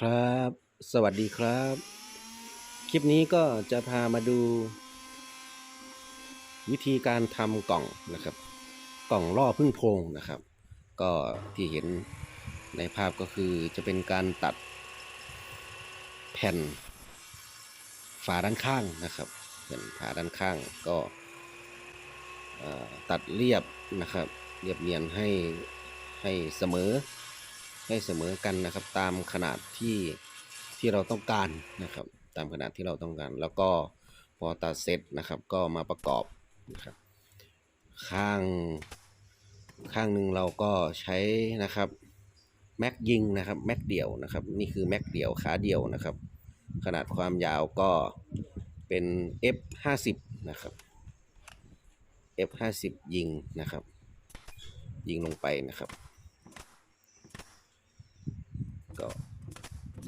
ครับ สวัสดีครับ คลิปนี้ก็จะพามาดู วิธีการทำกล่องนะครับ กล่องล่อพึ่งโพรงนะครับ ก็ที่เห็นในภาพก็คือจะเป็นการตัดแผ่น ฝาด้านข้างนะครับแผ่นฝาด้านข้างก็ตัดเรียบนะครับ เรียบเนียนให้ให้เสมอ ให้เสมอกันนะครับ ตามขนาดที่ที่เราต้องการนะครับ ตามขนาดที่เราต้องการ แล้วก็พอตัดเสร็จนะครับ ก็มาประกอบนะครับ ข้างข้างหนึ่งเราก็ใช้นะครับแม็กยิงนะครับแม็กเดี่ยวนะครับ นี่คือแม็กเดี่ยวขาเดี่ยวนะครับ ขนาดความยาวก็เป็น F 5 0นะครับ F 5 0ยิงนะครับ ยิงลงไปนะครับ ก็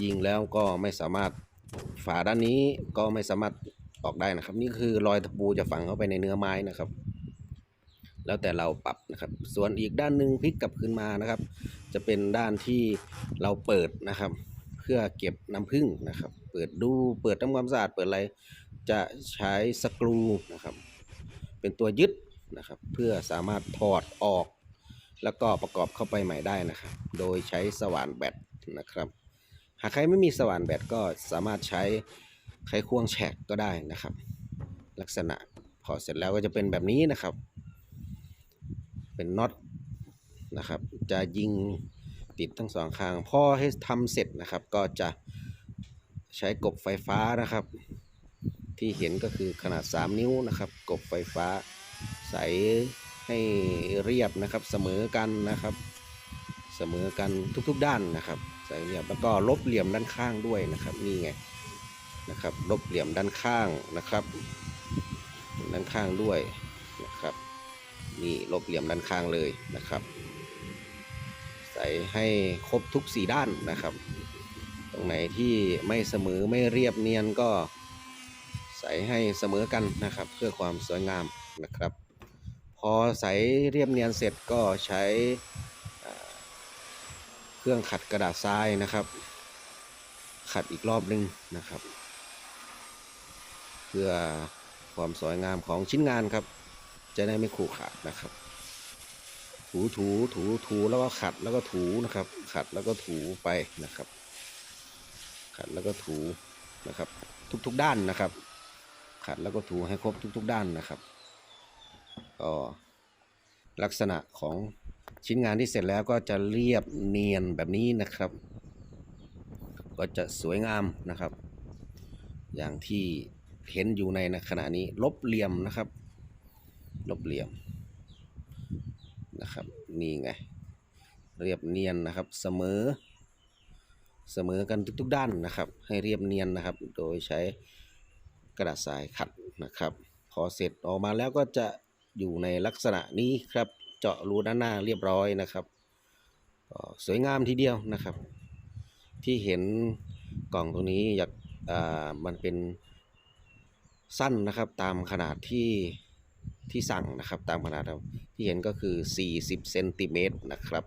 ยิงแล้วก็ไม่สามารถฝาด้านนี้ก็ไม่สามารถออกได้นะครับ นี่คือรอยตะปูจะฝังเข้าไปในเนื้อไม้นะครับ แล้วแต่เราปรับนะครับ ส่วนอีกด้านหนึ่งพลิกกลับขึ้นมานะครับ จะเป็นด้านที่เราเปิดนะครับ เพื่อเก็บน้ำผึ้งนะครับ เปิดดูเปิดทำความสะอาดเปิดอะไรจะใช้สกรูนะครับ เป็นตัวยึดนะครับ เพื่อสามารถถอดออก แล้วก็ประกอบเข้าไปใหม่ได้นะครับ โดยใช้สว่านแบต นะครับ หากใครไม่มีสว่านแบตก็สามารถใช้ไขควงแฉกก็ได้นะครับ ลักษณะพอเสร็จแล้วก็จะเป็นแบบนี้นะครับ เป็นน็อตนะครับ จะยิงติดทั้งสองข้างพอให้ทำเสร็จนะครับ ก็จะใช้กบไฟฟ้านะครับ ที่เห็นก็คือขนาด 3 นิ้วนะครับ กบไฟฟ้าใสให้เรียบนะครับเสมอกันนะครับ สมอกันทุกๆด้านนะครับ ใส่เรียบแล้วก็ลบเหลี่ยมด้านข้างด้วยนะครับนี่ไงนะครับลบเหลี่ยมด้านข้างนะครับ ด้านข้างด้วยนะครับนี่ลบเหลี่ยมด้านข้างเลยนะครับ ใส่ให้ครบทุกสีด้านนะครับ ตรงไหนที่ไม่เสมอไม่เรียบเนียนก็ใส่ให้เสมอกันนะครับ เพื่อความสวยงามนะครับ พอใส่เรียบเนียนเสร็จก็ใช้ เครื่องขัดกระดาษทรายนะครับ ขัดอีกรอบนึงนะครับ เพื่อความสวยงามของชิ้นงานครับ จะได้ไม่ขรุขระนะครับ ถูถูถูถูแล้วก็ขัดแล้วก็ถูนะครับ ขัดแล้วก็ถูไปนะครับ ขัดแล้วก็ถูนะครับ ทุกๆด้านนะครับ ขัดแล้วก็ถูให้ครบทุก ๆ ด้านนะครับก็ลักษณะของ ชิ้นงานที่เสร็จแล้วก็จะเรียบเนียนแบบนี้นะครับ ก็จะสวยงามนะครับ อย่างที่เห็นอยู่ในขณะนี้ลบเหลี่ยมนะครับ ลบเหลี่ยมนะครับนี่ไง เรียบเนียนนะครับเสมอ เสมอกันทุกๆด้านนะครับ ให้เรียบเนียนนะครับ โดยใช้กระดาษทรายขัดนะครับ พอเสร็จออกมาแล้วก็จะอยู่ในลักษณะนี้ครับ เจาะรูด้านหน้าเรียบร้อยนะครับสวยงามทีเดียวนะครับ ที่เห็นกล่องตรงนี้อยากมันเป็นสั้นนะครับตามขนาดที่ที่สั่งนะครับตามขนาดที่เห็นก็คือ 40เซนติเมตรนะครับ